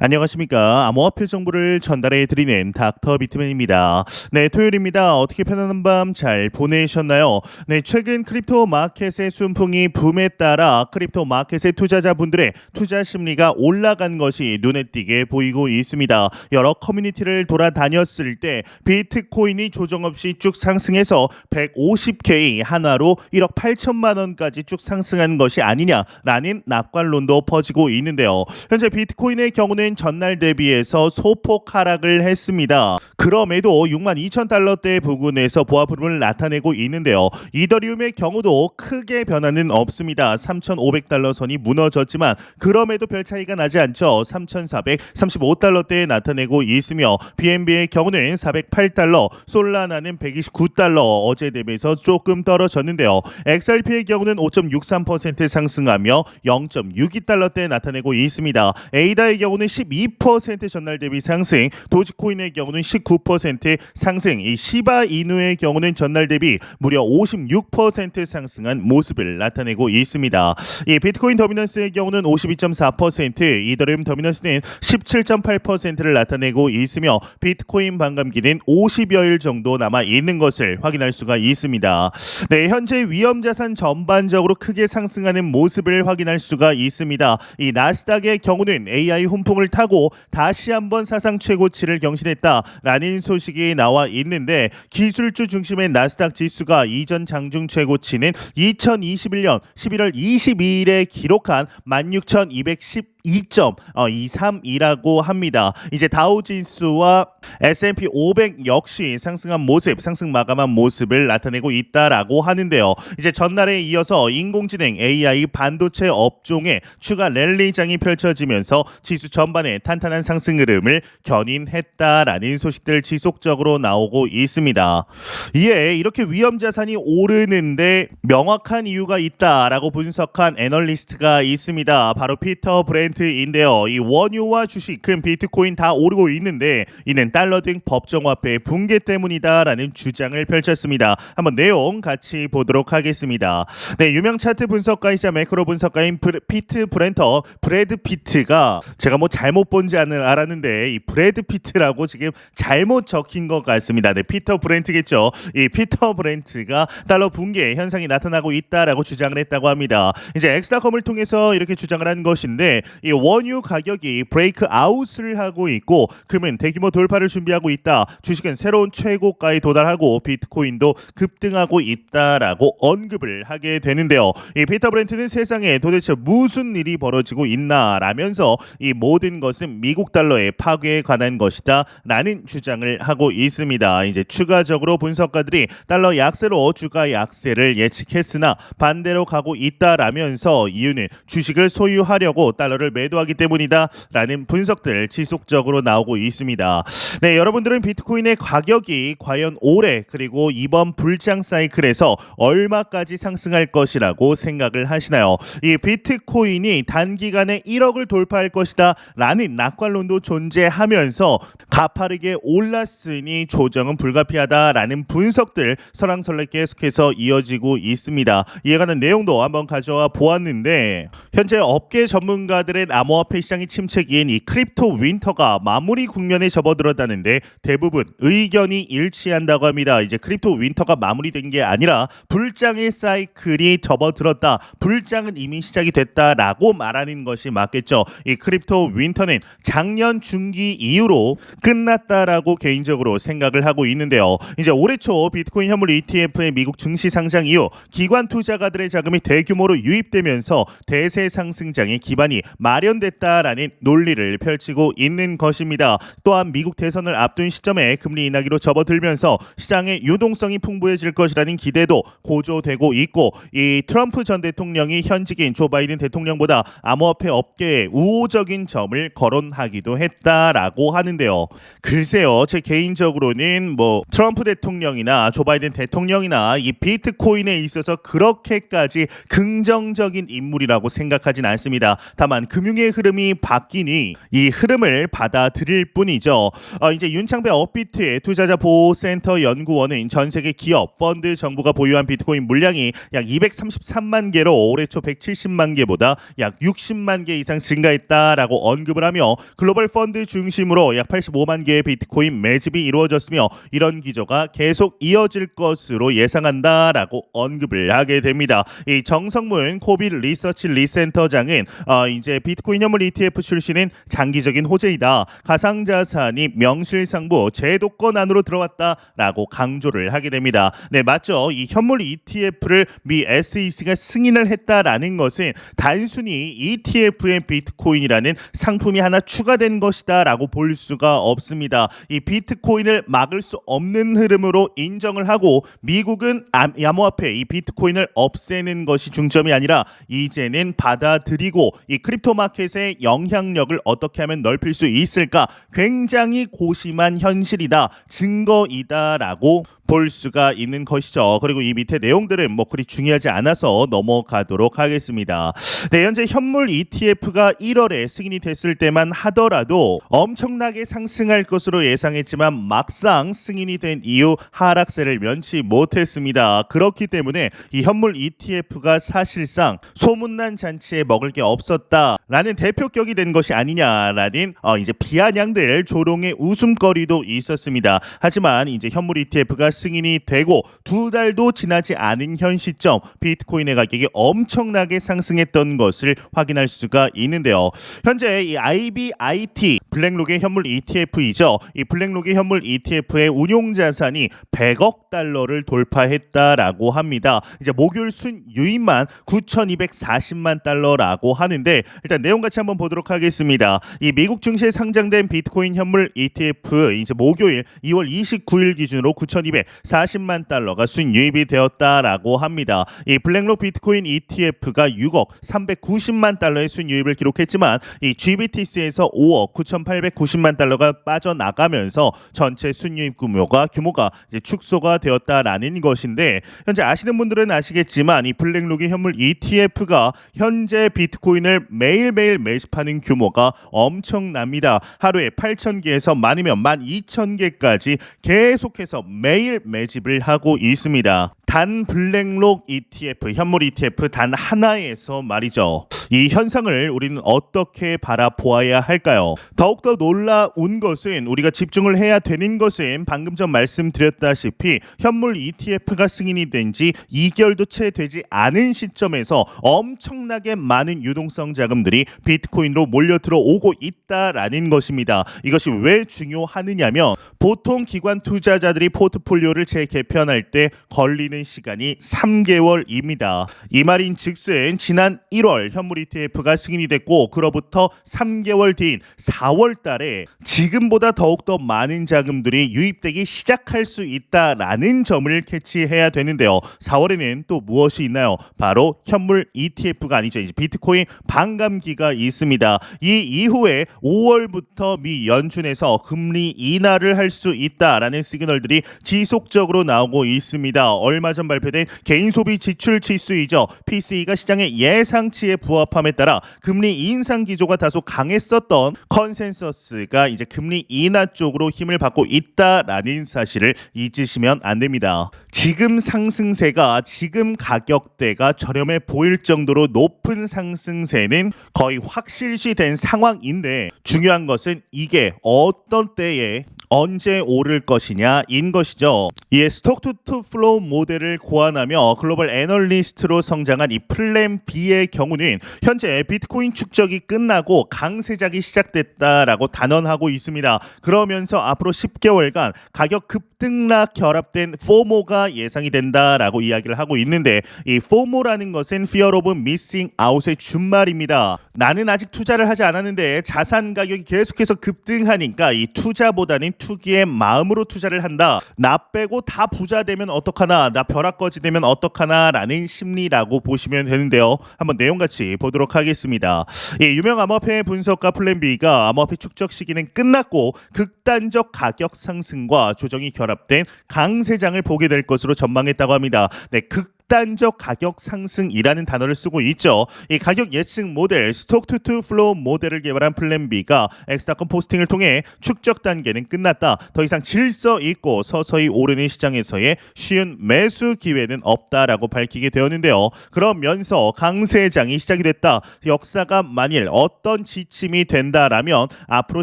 안녕하십니까. 암호화폐 정보를 전달해 드리는 닥터 비트맨입니다. 네, 토요일입니다. 어떻게 편안한 밤 잘 보내셨나요? 네, 최근 크립토 마켓의 순풍이 붐에 따라 크립토 마켓의 투자자분들의 투자 심리가 올라간 것이 눈에 띄게 보이고 있습니다. 여러 커뮤니티를 돌아다녔을 때 비트코인이 조정 없이 쭉 상승해서 150K 한화로 1억 8천만 원까지 쭉 상승한 것이 아니냐라는 낙관론도 퍼지고 있는데요. 현재 비트코인의 경우는 전날 대비해서 소폭 하락을 했습니다. 그럼에도 6만 2천 달러대 부근에서 보합 흐름을 나타내고 있는데요. 이더리움의 경우도 크게 변화는 없습니다. 3,500달러 선이 무너졌지만 그럼에도 별 차이가 나지 않죠. 3,435달러대에 나타내고 있으며 BNB의 경우는 408달러, 솔라나는 129달러 어제 대비해서 조금 떨어졌는데요. XRP의 경우는 5.63% 상승하며 0.62달러대에 나타내고 있습니다. 에이다의 경우는 12% 전날 대비 상승, 도지코인의 경우는 19% 상승, 이 시바 이누의 경우는 전날 대비 무려 56% 상승한 모습을 나타내고 있습니다. 이 비트코인 더미넌스의 경우는 52.4%, 이더리움 더미넌스는 17.8%를 나타내고 있으며 비트코인 반감기는 50여일 정도 남아 있는 것을 확인할 수가 있습니다. 네, 현재 위험 자산 전반적으로 크게 상승하는 모습을 확인할 수가 있습니다. 이 나스닥의 경우는 AI 훈풍을 타고 다시 한번 사상 최고치를 경신했다라는 소식이 나와 있는데 기술주 중심의 나스닥 지수가 이전 장중 최고치는 2021년 11월 22일에 기록한 16,210 2.23이라고 합니다. 이제 다우지수와 S&P 500 역시 상승한 모습, 상승 마감한 모습을 나타내고 있다라고 하는데요. 이제 전날에 이어서 인공지능 AI 반도체 업종에 추가 랠리장이 펼쳐지면서 지수 전반에 탄탄한 상승 흐름을 견인했다라는 소식들 지속적으로 나오고 있습니다. 이에 이렇게 위험 자산이 오르는데 명확한 이유가 있다라고 분석한 애널리스트가 있습니다. 바로 피터 브랜 드 인데요. 이 원유와 주식, 금, 비트코인 다 오르고 있는데 이는 달러 등 법정화폐 붕괴 때문이다라는 주장을 펼쳤습니다. 한번 내용 같이 보도록 하겠습니다. 네, 유명 차트 분석가이자 매크로 분석가인 브레, 피트 브렌터 브래드 피트가 제가 뭐 잘못 본지 알았는데 이 브래드 피트라고 지금 잘못 적힌 것 같습니다. 네, 피터 브렌트겠죠. 이 피터 브렌트가 달러 붕괴 현상이 나타나고 있다라고 주장을 했다고 합니다. 이제 엑스타컴을 통해서 이렇게 주장을 한 것인데 이 원유 가격이 브레이크 아웃을 하고 있고 금은 대규모 돌파를 준비하고 있다. 주식은 새로운 최고가에 도달하고 비트코인도 급등하고 있다라고 언급을 하게 되는데요. 이 피터 브렌트는 세상에 도대체 무슨 일이 벌어지고 있나라면서 이 모든 것은 미국 달러의 파괴에 관한 것이다라는 주장을 하고 있습니다. 이제 추가적으로 분석가들이 달러 약세로 주가 약세를 예측했으나 반대로 가고 있다라면서 이유는 주식을 소유하려고 달러를 매도하기 때문이다라는 분석들 지속적으로 나오고 있습니다. 네, 여러분들은 비트코인의 가격이 과연 올해 그리고 이번 불장 사이클에서 얼마까지 상승할 것이라고 생각을 하시나요? 이 비트코인이 단기간에 1억을 돌파할 것이다라는 낙관론도 존재하면서 가파르게 올랐으니 조정은 불가피하다라는 분석들 설랑설레 계속해서 이어지고 있습니다. 이에 관한 내용도 한번 가져와 보았는데 현재 업계 전문가들의 암호화폐 시장의 침체기인 이 크립토 윈터가 마무리 국면에 접어들었다는데 대부분 의견이 일치한다고 합니다. 이제 크립토 윈터가 마무리된 게 아니라 불장의 사이클이 접어들었다. 불장은 이미 시작이 됐다라고 말하는 것이 맞겠죠. 이 크립토 윈터는 작년 중기 이후로 끝났다라고 개인적으로 생각을 하고 있는데요. 이제 올해 초 비트코인 현물 ETF의 미국 증시 상장 이후 기관 투자가들의 자금이 대규모로 유입되면서 대세 상승장의 기반이 마련됐다라는 논리를 펼치고 있는 것입니다. 또한 미국 대선을 앞둔 시점에 금리 인하기로 접어들면서 시장의 유동성이 풍부해질 것이라는 기대도 고조되고 있고 이 트럼프 전 대통령이 현직인 조 바이든 대통령보다 암호화폐 업계에 우호적인 점을 거론하기도 했다라고 하는데요. 글쎄요, 제 개인적으로는 뭐 트럼프 대통령이나 조 바이든 대통령이나 이 비트코인에 있어서 그렇게까지 긍정적인 인물이라고 생각하진 않습니다. 다만 금융의 흐름이 바뀌니 이 흐름을 받아들일 뿐이죠. 어, 이제 윤창배 업비트의 투자자 보호센터 연구원은 전 세계 기업, 펀드, 정부가 보유한 비트코인 물량이 약 233만 개로 올해 초 170만 개보다 약 60만 개 이상 증가했다라고 언급을 하며 글로벌 펀드 중심으로 약 85만 개의 비트코인 매집이 이루어졌으며 이런 기조가 계속 이어질 것으로 예상한다라고 언급을 하게 됩니다. 이 정성문 코비 리서치 리센터장은 어, 이제 비트코인 현물 ETF 출시는 장기적인 호재이다. 가상자산이 명실상부 제도권 안으로 들어왔다라고 강조를 하게 됩니다. 네 맞죠. 이 현물 ETF를 미 SEC가 승인을 했다라는 것은 단순히 ETF의 비트코인이라는 상품이 하나 추가된 것이다라고 볼 수가 없습니다. 이 비트코인을 막을 수 없는 흐름으로 인정을 하고 미국은 암- 암호화폐 이 비트코인을 없애는 것이 중점이 아니라 이제는 받아들이고 이 크립토 마켓의 영향력을 어떻게 하면 넓힐 수 있을까? 굉장히 고심한 현실이다 증거이다라고 볼 수가 있는 것이죠. 그리고 이 밑에 내용들은 뭐 그리 중요하지 않아서 넘어가도록 하겠습니다. 네, 현재 현물 ETF가 1월에 승인이 됐을 때만 하더라도 엄청나게 상승할 것으로 예상했지만 막상 승인이 된 이후 하락세를 면치 못했습니다. 그렇기 때문에 이 현물 ETF가 사실상 소문난 잔치에 먹을 게 없었다라는 대표격이 된 것이 아니냐라는 어, 이제 비아냥들 조롱의 웃음거리도 있었습니다. 하지만 이제 현물 ETF가 승인이 되고 두 달도 지나지 않은 현 시점 비트코인의 가격이 엄청나게 상승했던 것을 확인할 수가 있는데요. 현재 이 IBIT 블랙록의 현물 ETF이죠. 이 블랙록의 현물 ETF의 운용 자산이 100억 달러를 돌파했다라고 합니다. 이제 목요일 순유입만 9,240만 달러라고 하는데 일단 내용 같이 한번 보도록 하겠습니다. 이 미국 증시에 상장된 비트코인 현물 ETF 이제 목요일 2월 29일 기준으로 9,240만 달러가 순유입이 되었다라고 합니다. 이 블랙록 비트코인 ETF가 6억 390만 달러의 순유입을 기록했지만 이 GBTC에서 5억 9,890만 달러가 빠져나가면서 전체 순유입 규모가 규모가 이제 축소가 되었다라는 것인데 현재 아시는 분들은 아시겠지만 이 블랙록의 현물 ETF가 현재 비트코인을 매일매일 매집하는 규모가 엄청납니다. 하루에 8,000개에서 많으면 12,000개까지 계속해서 매일 매집을 하고 있습니다. 단 블랙록 ETF, 현물 ETF 단 하나에서 말이죠. 이 현상을 우리는 어떻게 바라보아야 할까요? 더욱더 놀라운 것은 우리가 집중을 해야 되는 것은 방금 전 말씀드렸다시피 현물 ETF가 승인이 된 지 2개월도 채 되지 않은 시점에서 엄청나게 많은 유동성 자금들이 비트코인으로 몰려 들어오고 있다라는 것입니다. 이것이 왜 중요하느냐면 보통 기관 투자자들이 포트폴리오를 재개편할 때 걸리는 시간이 3개월입니다. 이 말인 즉슨 지난 1월 현물 ETF가 승인이 됐고 그로부터 3개월 뒤인 4월 달에 지금보다 더욱더 많은 자금들이 유입되기 시작할 수 있다라는 점을 캐치해야 되는데요. 4월에는 또 무엇이 있나요? 바로 현물 ETF가 아니죠. 이제 비트코인 반감기가 있습니다. 이 이후에 5월부터 미 연준에서 금리 인하를 할 수 있다라는 시그널들이 지속적으로 나오고 있습니다. 얼마 전 발표된 개인 소비 지출 지수이죠. PCE가 시장의 예상치에 부합함에 따라 금리 인상 기조가 다소 강했었던 컨센서스가 이제 금리 인하 쪽으로 힘을 받고 있다라는 사실을 잊으시면 안 됩니다. 지금 상승세가 지금 가격대가 저렴해 보일 정도로 높은 상승세는 거의 확실시된 상황인데 중요한 것은 이게 어떤 때에 언제 오를 것이냐인 것이죠. 이에 스톡 투투 플로우 모델을 고안하며 글로벌 애널리스트로 성장한 이 플랜 B의 경우는 현재 비트코인 축적이 끝나고 강세작이 시작됐다라고 단언하고 있습니다. 그러면서 앞으로 10개월간 가격 급등락 결합된 포모가 예상이 된다라고 이야기를 하고 있는데 이 포모라는 것은 Fear of Missing Out의 준말입니다. 나는 아직 투자를 하지 않았는데 자산 가격이 계속해서 급등하니까 이 투자보다는 투기의 마음으로 투자를 한다. 나 빼고 다 부자 되면 어떡하나, 나 벼락거지 되면 어떡하나라는 심리라고 보시면 되는데요. 한번 내용 같이 보도록 하겠습니다. 예, 유명 암호화폐 분석가 플랜 B가 암호화폐 축적 시기는 끝났고 극단적 가격 상승과 조정이 결합된 강세장을 보게 될 것으로 전망했다고 합니다. 네, 극 극단적 가격 상승이라는 단어를 쓰고 있죠. 이 가격 예측 모델 스톡 투투 플로우 모델을 개발한 플랜 B가 엑스닷컴 포스팅을 통해 축적 단계는 끝났다. 더 이상 질서 있고 서서히 오르는 시장에서의 쉬운 매수 기회는 없다라고 밝히게 되었는데요. 그러면서 강세장이 시작이 됐다. 역사가 만일 어떤 지침이 된다라면 앞으로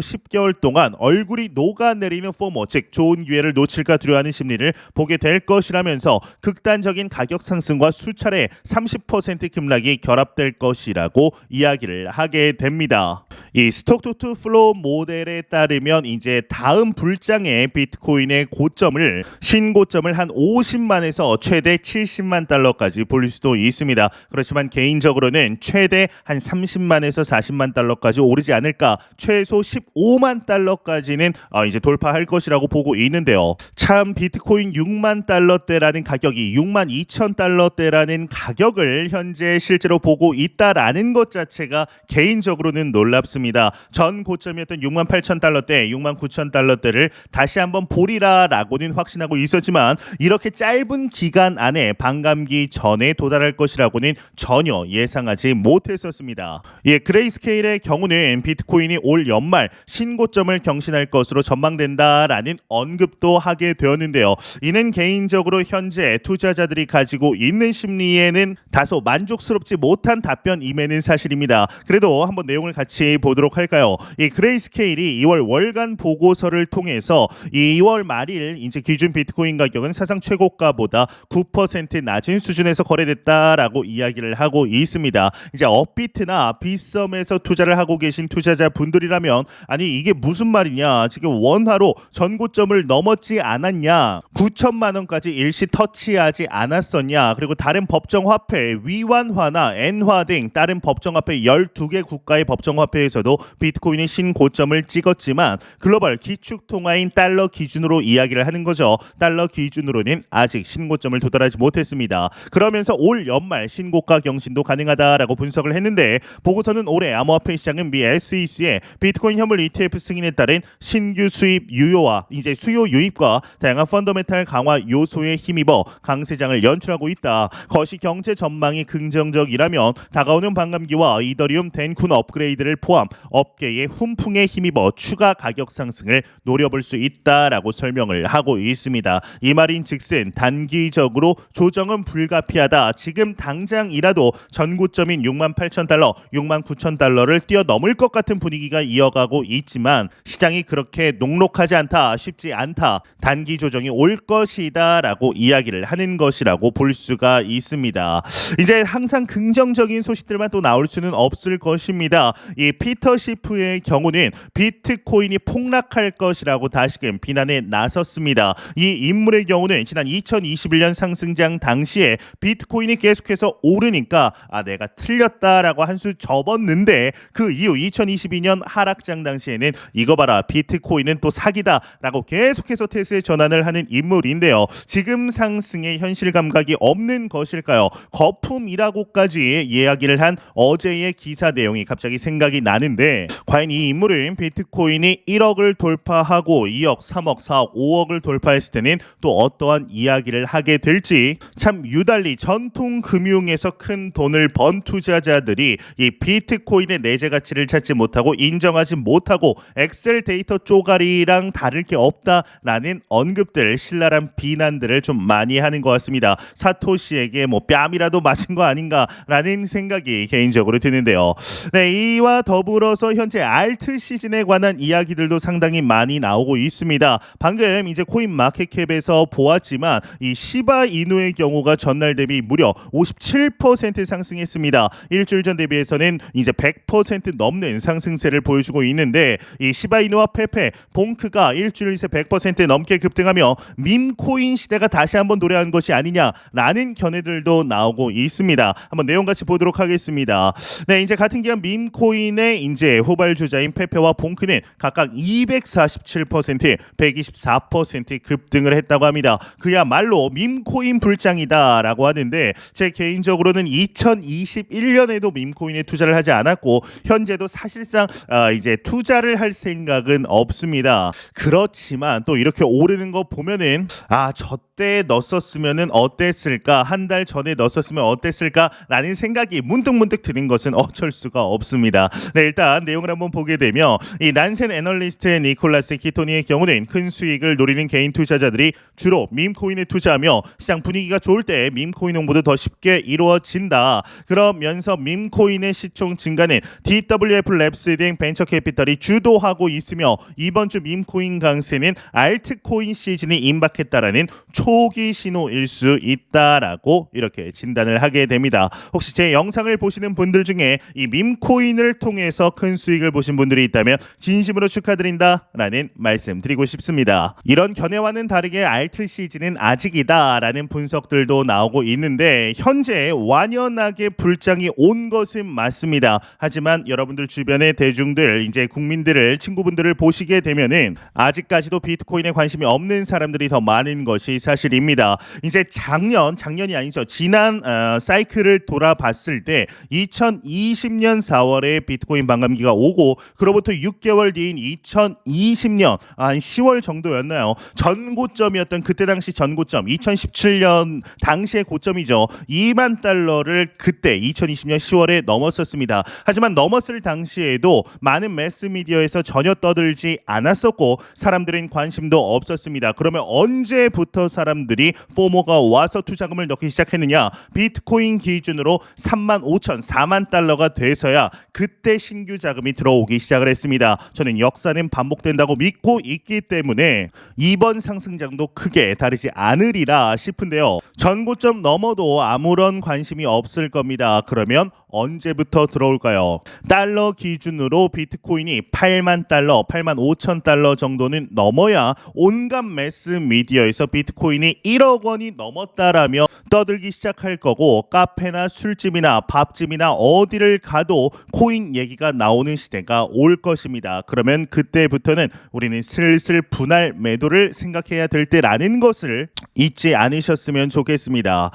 10개월 동안 얼굴이 녹아내리는 포모 즉 좋은 기회를 놓칠까 두려워하는 심리를 보게 될 것이라면서 극단적인 가격 상승 과 수차례 30% 급락이 결합될 것이라고 이야기를 하게 됩니다. 이 스톡투투 플로우 모델에 따르면 이제 다음 불장의 비트코인의 고점을 신고점을 한 50만에서 최대 70만 달러까지 볼 수도 있습니다. 그렇지만 개인적으로는 최대 한 30만에서 40만 달러까지 오르지 않을까 최소 15만 달러까지는 어, 이제 돌파할 것이라고 보고 있는데요. 참 비트코인 6만 달러대라는 가격이 6만 2천 달러대라는 가격을 현재 실제로 보고 있다라는 것 자체가 개인적으로는 놀랍습니다. 전 고점이었던 6만 8천 달러대, 6만 9천 달러대를 다시 한번 보리라라고는 확신하고 있었지만 이렇게 짧은 기간 안에 반감기 전에 도달할 것이라고는 전혀 예상하지 못했었습니다. 예, 그레이스케일의 경우는 비트코인이 올 연말 신고점을 경신할 것으로 전망된다라는 언급도 하게 되었는데요. 이는 개인적으로 현재 투자자들이 가지고 있는 심리에는 다소 만족스럽지 못한 답변임에는 사실입니다. 그래도 한번 내용을 같이 보 도록 할까요? 이 그레이스케일이 2월 월간 보고서를 통해서 2월 말일 이제 기준 비트코인 가격은 사상 최고가보다 9% 낮은 수준에서 거래됐다라고 이야기를 하고 있습니다. 이제 업비트나 비썸에서 투자를 하고 계신 투자자 분들이라면 아니 이게 무슨 말이냐? 지금 원화로 전고점을 넘었지 않았냐? 9천만 원까지 일시 터치하지 않았었냐? 그리고 다른 법정 화폐 위안화나 엔화 등 다른 법정 화폐 12개 국가의 법정 화폐에서 도 비트코인이 신고점을 찍었지만 글로벌 기축 통화인 달러 기준으로 이야기를 하는 거죠. 달러 기준으로는 아직 신고점을 도달하지 못했습니다. 그러면서 올 연말 신고가 경신도 가능하다라고 분석을 했는데 보고서는 올해 암호화폐 시장은 미 SEC의 비트코인 현물 ETF 승인에 따른 신규 수입 유효와 이제 수요 유입과 다양한 펀더멘탈 강화 요소에 힘입어 강세장을 연출하고 있다. 거시 경제 전망이 긍정적이라면 다가오는 반감기와 이더리움 덴쿤 업그레이드를 포함 업계의 훈풍에 힘입어 추가 가격 상승을 노려볼 수 있다라고 설명을 하고 있습니다. 이 말인즉슨 단기적으로 조정은 불가피하다. 지금 당장이라도 전고점인 6만 8천 달러, 6만 9천 달러를 뛰어넘을 것 같은 분위기가 이어가고 있지만 시장이 그렇게 녹록하지 않다, 쉽지 않다. 단기 조정이 올 것이다라고 이야기를 하는 것이라고 볼 수가 있습니다. 이제 항상 긍정적인 소식들만 또 나올 수는 없을 것입니다. 이 피터 시프의 경우는 비트코인이 폭락할 것이라고 다시금 비난에 나섰습니다. 이 인물의 경우는 지난 2021년 상승장 당시에 비트코인이 계속해서 오르니까 아 내가 틀렸다라고 한 수 접었는데 그 이후 2022년 하락장 당시에는 이거 봐라 비트코인은 또 사기다라고 계속해서 태세에 전환을 하는 인물인데요. 지금 상승의 현실 감각이 없는 것일까요? 거품이라고까지 이야기를 한 어제의 기사 내용이 갑자기 생각이 나는 데 과연 이 인물은 비트코인이 1억을 돌파하고 2억, 3억, 4억, 5억을 돌파했을 때는 또 어떠한 이야기를 하게 될지 참 유달리 전통 금융에서 큰 돈을 번 투자자들이 이 비트코인의 내재 가치를 찾지 못하고 인정하지 못하고 엑셀 데이터 쪼가리랑 다를 게 없다라는 언급들 신랄한 비난들을 좀 많이 하는 것 같습니다. 사토시에게 뭐 뺨이라도 맞은 거 아닌가라는 생각이 개인적으로 드는데요. 네, 이와 더불어 서 현재 알트 시즌에 관한 이야기들도 상당히 많이 나오고 있습니다. 방금 이제 코인 마켓캡에서 보았지만 이 시바 이누의 경우가 전날 대비 무려 57% 상승했습니다. 일주일 전 대비해서는 이제 100% 넘는 상승세를 보여주고 있는데 이 시바 이누와 페페, 봉크가 일주일 새 100% 넘게 급등하며 밈 코인 시대가 다시 한번 도래한 것이 아니냐라는 견해들도 나오고 있습니다. 한번 내용 같이 보도록 하겠습니다. 네, 이제 같은 기간 밈 코인의 이제 후발주자인 페페와 봉크는 각각 247%, 124% 급등을 했다고 합니다. 그야말로 밈코인 불장이다라고 하는데 제 개인적으로는 2021년에도 밈코인에 투자를 하지 않았고 현재도 사실상 아, 이제 투자를 할 생각은 없습니다. 그렇지만 또 이렇게 오르는 거 보면은 아 저때 넣었으면은 어땠을까 한 달 전에 넣었으면 어땠을까라는 생각이 문득문득 드는 것은 어쩔 수가 없습니다. 네 일단 내용을 한번 보게 되면 이 난센 애널리스트 니콜라스 키토니의 경우는 큰 수익을 노리는 개인 투자자들이 주로 밈코인에 투자하며 시장 분위기가 좋을 때 밈코인 홍보도 더 쉽게 이루어진다. 그러면서 밈코인의 시총 증가는 DWF 랩스 등 벤처 캐피탈이 주도하고 있으며 이번 주 밈코인 강세는 알트코인 시즌이 임박했다라는 초기 신호일 수 있다라고 이렇게 진단을 하게 됩니다. 혹시 제 영상을 보시는 분들 중에 이 밈코인을 통해서 큰 수익을 보신 분들이 있다면 진심으로 축하드린다 라는 말씀 드리고 싶습니다. 이런 견해와는 다르게 알트 시즌은 아직이다 라는 분석들도 나오고 있는데 현재 완연하게 불장이 온 것은 맞습니다. 하지만 여러분들 주변의 대중들 이제 국민들을 친구분들을 보시게 되면은 아직까지도 비트코인에 관심이 없는 사람들이 더 많은 것이 사실입니다. 이제 작년 작년이 아니죠. 지난 어, 사이클을 돌아봤을 때 2020년 4월에 비트코인 반감기가 오고 그로부터 6개월 뒤인 2020년 한 10월 정도였나요? 전고점이었던 그때 당시 전고점 2017년 당시의 고점이죠. 2만 달러를 그때 2020년 10월에 넘었었습니다. 하지만 넘었을 당시에도 많은 매스 미디어에서 전혀 떠들지 않았었고 사람들은 관심도 없었습니다. 그러면 언제부터 사람들이 포모가 와서 투자금을 넣기 시작했느냐? 비트코인 기준으로 3만 5천, 4만 달러가 돼서야 그때 신규 자금이 들어오기 시작을 했습니다. 저는 역사는 반복된다고 믿고 있기 때문에 이번 상승장도 크게 다르지 않으리라 싶은데요. 전고점 넘어도 아무런 관심이 없을 겁니다. 그러면 언제부터 들어올까요? 달러 기준으로 비트코인이 8만 달러, 8만 5천 달러 정도는 넘어야 온갖 매스 미디어에서 비트코인이 1억 원이 넘었다라며 떠들기 시작할 거고 카페나 술집이나 밥집이나 어디를 가도 코인 얘기가 나오는 시대가 올 것입니다. 그러면 그때부터는 우리는 슬슬 분할 매도를 생각해야 될 때라는 것을 잊지 않으셨으면 좋겠습니다.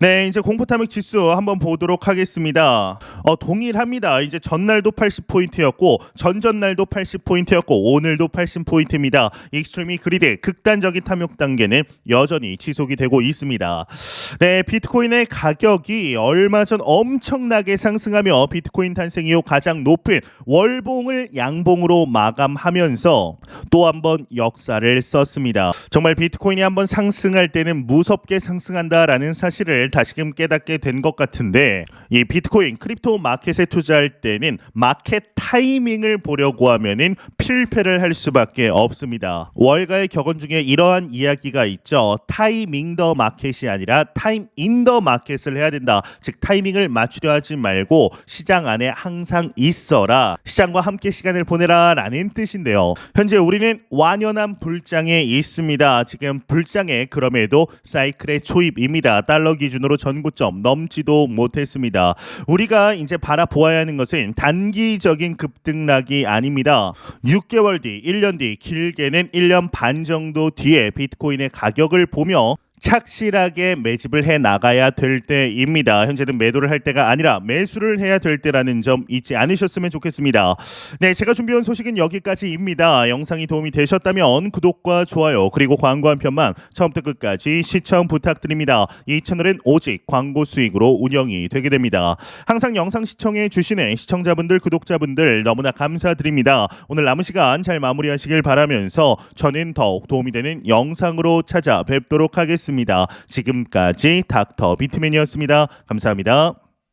네, 이제 공포 탐욕 지수 한번 보도록 하겠습니다. 어, 동일합니다. 이제 전날도 80포인트였고 전전날도 80포인트였고 오늘도 80포인트입니다. 익스트리미 그리드 극단적인 탐욕 단계는 여전히 지속이 되고 있습니다. 네, 비트코인의 가격이 얼마 전 엄청나게 상승하며 비트코인 탄생 이후 가장 높은 월봉을 양봉으로 마감하면서 또 한 번 역사를 썼습니다. 정말 비트코인이 한번 상승할 때는 무섭게 상승한다라는 사실을 다시금 깨닫게 된 것 같은데 이 비트코인 크립토 마켓에 투자할 때는 마켓 타이밍을 보려고 하면은 필패를 할 수밖에 없습니다. 월가의 격언 중에 이러한 이야기가 있죠. 타이밍 더 마켓이 아니라 타임 인 더 마켓을 해야 된다. 즉 타이밍을 맞추려 하지 말고 시장 안에 항상 있 어라. 시장과 함께 시간을 보내라 라는 뜻인데요. 현재 우리는 완연한 불장에 있습니다. 지금 불장에 그럼에도 사이클의 초입입니다. 달러 기준으로 전고점 넘지도 못했습니다. 우리가 이제 바라보아야 하는 것은 단기적인 급등락이 아닙니다. 6개월 뒤, 1년 뒤, 길게는 1년 반 정도 뒤에 비트코인의 가격을 보며 착실하게 매집을 해 나가야 될 때입니다. 현재는 매도를 할 때가 아니라 매수를 해야 될 때라는 점 잊지 않으셨으면 좋겠습니다. 네, 제가 준비한 소식은 여기까지입니다. 영상이 도움이 되셨다면 구독과 좋아요 그리고 광고 한 편만 처음부터 끝까지 시청 부탁드립니다. 이 채널은 오직 광고 수익으로 운영이 되게 됩니다. 항상 영상 시청해 주시는 시청자분들, 구독자분들 너무나 감사드립니다. 오늘 남은 시간 잘 마무리하시길 바라면서 저는 더욱 도움이 되는 영상으로 찾아뵙도록 하겠 습니다. 지금까지 닥터 비트맨이었습니다. 감사합니다.